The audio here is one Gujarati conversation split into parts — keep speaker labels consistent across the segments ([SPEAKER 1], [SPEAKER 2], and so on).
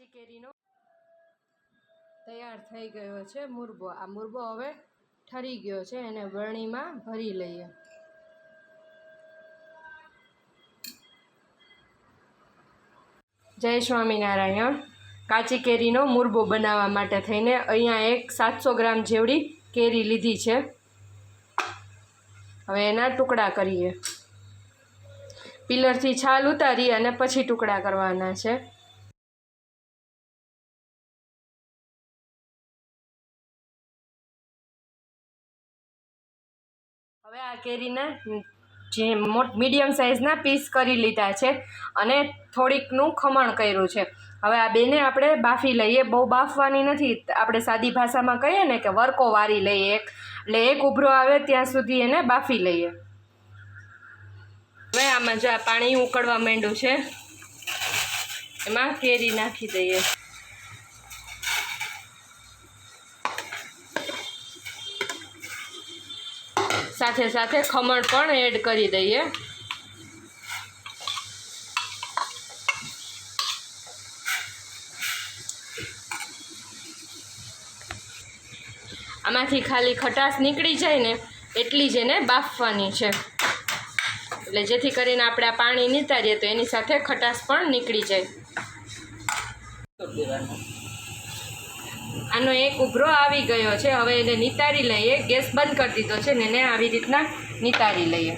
[SPEAKER 1] કાચી કેરીનો તૈયાર થઈ ગયો છે મુરબો. આ મુરબો હવે ઠરી ગયો છે, એને વરણીમાં ભરી લઈએ. જય સ્વામિનારાયણ. કાચી કેરીનો મુરબો બનાવવા માટે થઈને અહીંયા એક સાતસો ગ્રામ જેવડી કેરી લીધી છે. હવે એના ટુકડા કરીએ. પિલરથી છાલ ઉતારી અને પછી ટુકડા કરવાના છે. હવે આ કેરીના જે મોટ મીડિયમ સાઇઝના પીસ કરી લીધા છે અને થોડીકનું ખમણ કર્યું છે. હવે આ બેને આપણે બાફી લઈએ. બહુ બાફવાની નથી. આપણે સાદી ભાષામાં કહીએ ને કે વરકો વારી લઈએ. એક એટલે એક ઉભરો આવે ત્યાં સુધી એને બાફી લઈએ. હવે આમાં જે પાણી ઉકળવા માંડ્યું છે, એમાં કેરી નાખી દઈએ. સાથે સાથે ખમણ પણ એડ કરી દઈએ. આમાંથી ખાલી ખટાશ નીકળી જાય ને એટલી જ એને બાફવાની છે. એટલે જેથી કરીને આપણે આ પાણી નીતારીએ તો એની સાથે ખટાશ પણ નીકળી જાય. આનો એક ઉભરો આવી ગયો છે. હવે એને નિતારી લઈએ. ગેસ બંધ કરી દીધો છે ને એને આવી રીતના નિતારી લઈએ.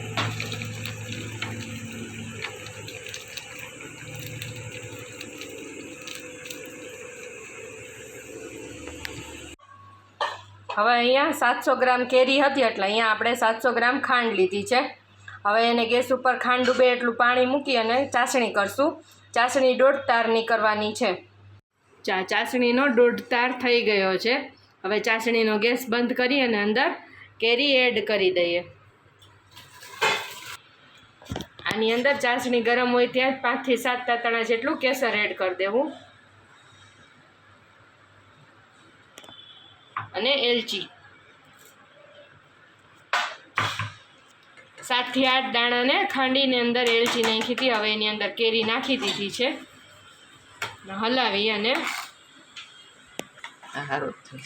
[SPEAKER 1] હવે અહીંયા સાતસો ગ્રામ કેરી હતી એટલે અહીંયા આપણે સાતસો ગ્રામ ખાંડ લીધી છે. હવે એને ગેસ ઉપર ખાંડ ડૂબે એટલું પાણી મૂકી અને ચાસણી કરશું. ચાસણી દોઢ તારની કરવાની છે. ચા, ચાસણીનો દોઢ તાર થઈ ગયો છે. હવે ચાસણીનો ગેસ બંધ કરી અને અંદર કેરી એડ કરી દઈએ. આની અંદર ચાસણી ગરમ હોય ત્યાં પાંચથી સાત તાતણા જેટલું કેસર એડ કરી દેવું. અને એલચી. સાતથી આઠ દાણાને ખાંડીની અંદર એલચી નાખી હતી. હવે એની અંદર કેરી નાખી દીધી છે. હલાવી અને
[SPEAKER 2] આ હારું જ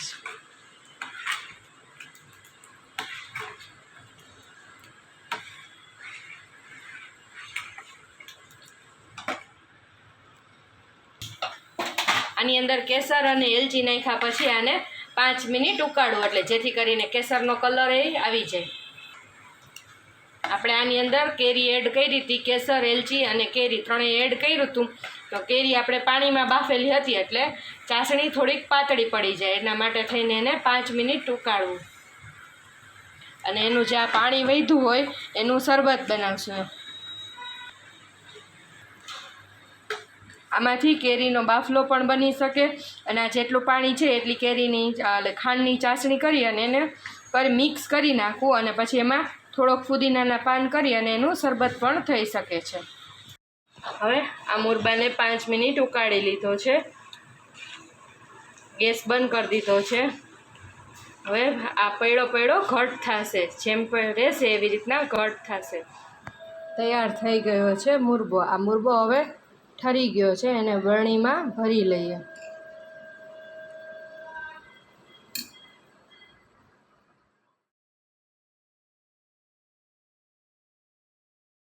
[SPEAKER 1] આની અંદર કેસર અને એલચી નાખ્યા પછી આને પાંચ મિનિટ ઉકાળવું, એટલે જેથી કરીને કેસરનો કલર એ આવી જાય. આપણે આની અંદર કેરી એડ કરી હતી, કેસર, એલચી અને કેરી ત્રણેય એડ કર્યું હતું. તો કેરી આપણે પાણીમાં બાફેલી હતી એટલે ચાસણી થોડીક પાતળી પડી જાય. એના માટે થઈને એને પાંચ મિનિટ ઉકાળવું. અને એનું જે આ પાણી વધ્યું હોય, એનું શરબત બનાવશું. આમાંથી કેરીનો બાફલો પણ બની શકે. અને આ જેટલું પાણી છે, એટલી કેરીની ખાંડની ચાસણી કરી અને એને કરી મિક્સ કરી નાખવું અને પછી એમાં થોડોક ફુદીનાના પાન કરી અને એનું શરબત પણ થઈ શકે છે. હવે આ મુરબાને પાંચ મિનિટ ઉકાળી લીધો છે. ગેસ બંધ કરી દીધો છે. હવે આ પૈડો પૈડો ઘટ થશે. જેમ રહેશે એવી રીતના ઘટ થશે. તૈયાર થઈ ગયો છે મુરબો. આ મુરબો હવે ઠરી ગયો છે. એને વરણીમાં ભરી લઈએ.